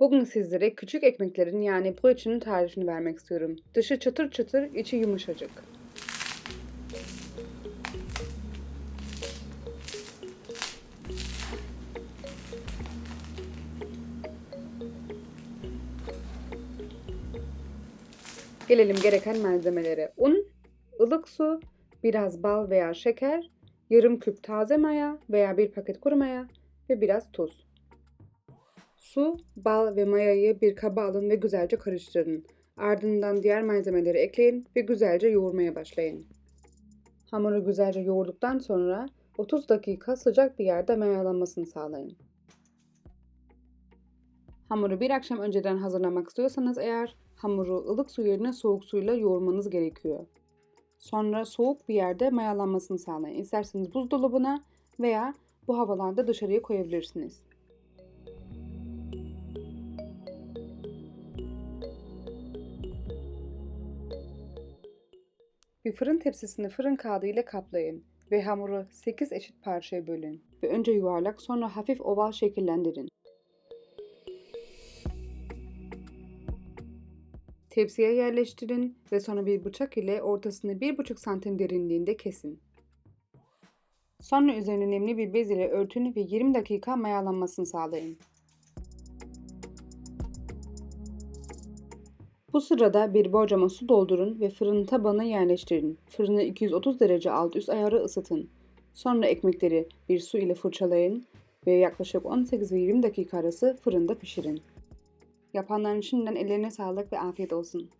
Bugün sizlere küçük ekmeklerin yani brötchenin tarifini vermek istiyorum. Dışı çıtır çıtır, içi yumuşacık. Gelelim gereken malzemelere. Un, ılık su, biraz bal veya şeker, yarım küp taze maya veya bir paket kuru maya ve biraz tuz. Su, bal ve mayayı bir kaba alın ve güzelce karıştırın. Ardından diğer malzemeleri ekleyin ve güzelce yoğurmaya başlayın. Hamuru güzelce yoğurduktan sonra 30 dakika sıcak bir yerde mayalanmasını sağlayın. Hamuru bir akşam önceden hazırlamak istiyorsanız eğer hamuru ılık su yerine soğuk suyla yoğurmanız gerekiyor. Sonra soğuk bir yerde mayalanmasını sağlayın. İsterseniz buzdolabına veya bu havalarda dışarıya koyabilirsiniz. Bir fırın tepsisini fırın kağıdı ile kaplayın ve hamuru 8 eşit parçaya bölün ve önce yuvarlak sonra hafif oval şekillendirin. Tepsiye yerleştirin ve sonra bir bıçak ile ortasını 1,5 santim derinliğinde kesin. Sonra üzerine nemli bir bez ile örtün ve 20 dakika mayalanmasını sağlayın. Bu sırada bir borcama su doldurun ve fırının tabanına yerleştirin. Fırını 230 derece alt üst ayarı ısıtın. Sonra ekmekleri bir su ile fırçalayın ve yaklaşık 18 ve 20 dakika arası fırında pişirin. Yapanların şimdiden ellerine sağlık ve afiyet olsun.